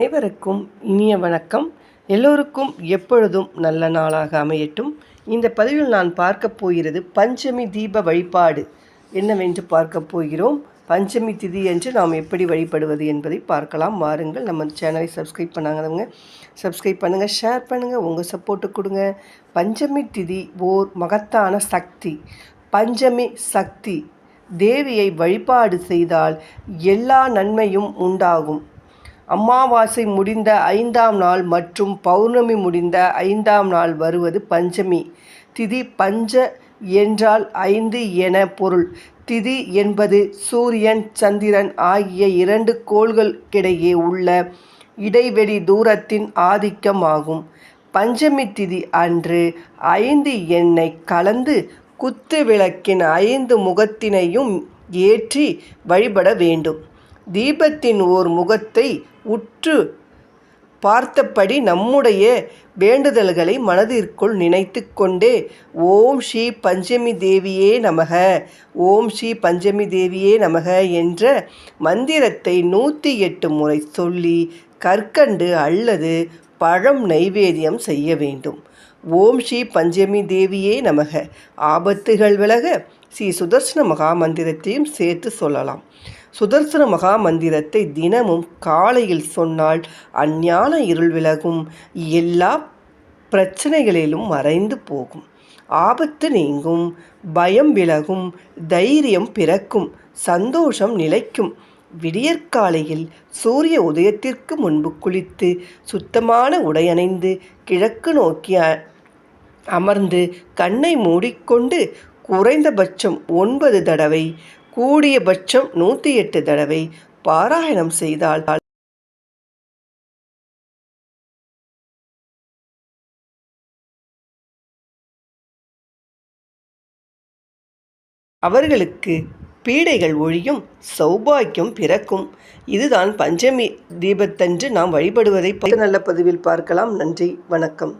அனைவருக்கும் இனிய வணக்கம். எல்லோருக்கும் எப்பொழுதும் நல்ல நாளாக அமையட்டும். இந்த பதிவில் நான் பார்க்க போகிறது பஞ்சமி தீப வழிபாடு. என்னவென்று பார்க்க போகிறோம்? பஞ்சமி திதி என்று நாம் எப்படி வழிபடுவது என்பதை பார்க்கலாம். வாருங்கள் நம்ம சேனலை சப்ஸ்கிரைப் பண்ணாதவங்க சப்ஸ்கிரைப் பண்ணுங்கள் ஷேர் பண்ணுங்கள் உங்கள் சப்போர்ட்டு கொடுங்க. பஞ்சமி திதி ஓர் மகத்தான சக்தி. பஞ்சமி சக்தி. தேவியை வழிபாடு செய்தால் எல்லா நன்மையும் உண்டாகும். அமாவாசை முடிந்த ஐந்தாம் நாள் மற்றும் பௌர்ணமி முடிந்த ஐந்தாம் நாள் வருவது பஞ்சமி. திதி பஞ்ச என்றால் ஐந்து என பொருள். திதி என்பது சூரியன் சந்திரன் ஆகிய இரண்டு கோள்களுக்கிடையே உள்ள இடைவெளி தூரத்தின் ஆதிக்கம் ஆகும் பஞ்சமி திதி அன்று ஐந்து எண்ணெய் கலந்து குத்து விளக்கின் ஐந்து முகத்தினையும் ஏற்றி வழிபட வேண்டும். தீபத்தின் ஓர் முகத்தை உற்று பார்த்தபடி நம்முடைய வேண்டுதல்களை மனதிற்குள் நினைத்து கொண்டே ஓம் ஸ்ரீ பஞ்சமி தேவியே நமக ஓம் ஸ்ரீ பஞ்சமி தேவியே நமக என்ற மந்திரத்தை நூற்றி எட்டு முறை சொல்லி கற்கண்டு அல்லது பழம் நைவேத்தியம் செய்ய வேண்டும். ஓம் ஸ்ரீ பஞ்சமி தேவியே நமக ஆபத்துகள் விலக ஸ்ரீ சுதர்சன மகா மந்திரத்தையும் சேர்த்து சொல்லலாம். சுதர்சன மகா மந்திரத்தை தினமும் காலையில் சொன்னால் அஞ்ஞான இருள் விலகும். எல்லா பிரச்சனைகளிலும் மறைந்து போகும். ஆபத்து நீங்கும். பயம் விலகும். தைரியம் பிறக்கும். சந்தோஷம் நிலைக்கும். விடியற்காலையில் சூரிய உதயத்திற்கு முன்பு குளித்து சுத்தமான உடையணைந்து கிழக்கு நோக்கி அமர்ந்து கண்ணை மூடிக்கொண்டு குறைந்தபட்சம் ஒன்பது தடவை கூடியபட்சம் நூற்றி எட்டு தடவை பாராயணம் செய்தால் அவர்களுக்கு பீடைகள் ஒழியும் சௌபாக்கியம் பிறக்கும். இதுதான் பஞ்சமி தீபத்தன்று நாம் வழிபடுவதை நல்ல பதிவில் பார்க்கலாம். நன்றி வணக்கம்.